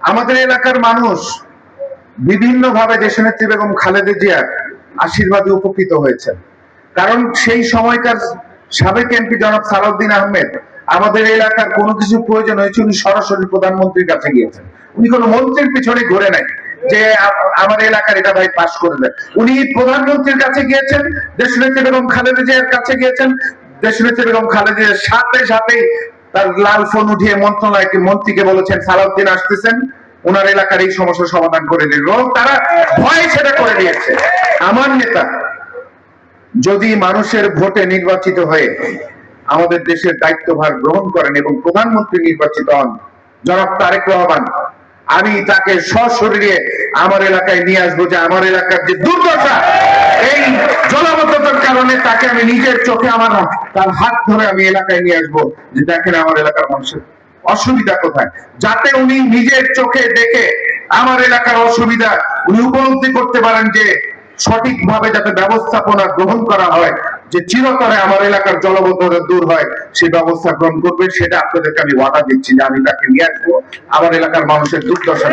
আমাদের এলাকার মানুষ বিভিন্ন ভাবে দেশনেত্রী বেগম খালেদা জিয়ার আশীর্বাদে উপকৃত হয়েছেন। কারণ সেই সময়কার সাবেক এমপি জনাব সালাউদ্দিন আহমেদ, আমাদের এলাকার কোনো কিছু প্রয়োজন হয়েছে, উনি সরাসরি প্রধানমন্ত্রীর কাছে গিয়েছেন। উনি কোনো মন্ত্রীর পিছনে ঘুরে নাই যে আমার এলাকার এটা ভাই পাশ করে দেন উনি প্রধানমন্ত্রীর কাছে গিয়েছেন, দেশনেত্রী বেগম খালেদা জিয়ার কাছে গিয়েছেন, দেশনেত্রী বেগম খালেদা জিয়ার সাথে সাথেই তার লাল ফোন উঠিয়ে মন্ত্রণালয়কে মন্ত্রীকে বলেছেন, সালাউদ্দিন আসতেছেন ওনার এলাকার এই সমস্যার সমাধান করে দিল এবং তারা ভয় সেটা করে দিয়েছে। আমার নেতা, যদি মানুষের ভোটে নির্বাচিত হয়ে আমাদের দেশের দায়িত্বভার গ্রহণ করেন এবং প্রধানমন্ত্রী নির্বাচিত হন, জনাব তারেক রহমান, আমি তাকে সশরীরে আমার এলাকায় নিয়ে আসব যে আমার এলাকার যে দুর্দশা তাকে আমি নিজের চোখে আমার তার হাত ধরে আমি এলাকায় নিয়ে আসব। যে দেখেন আমার এলাকার মানুষের অসুবিধা কোথায়? যাতে উনি নিজের চোখে দেখে আমার এলাকার অসুবিধা উনি উপলব্ধি করতে পারেন যে সঠিকভাবে যাতে ব্যবস্থাপনা গ্রহণ করা হয়, যে চিরতরে আমার এলাকার জলবদ্ধতা দূর হয় সেই ব্যবস্থা গ্রহণ করবে, সেটা আপনাদেরকে আমি ওয়াদা দিচ্ছি যে আমি তাকে নিয়ে আসব। আমার এলাকার মানুষের দুর্দশা।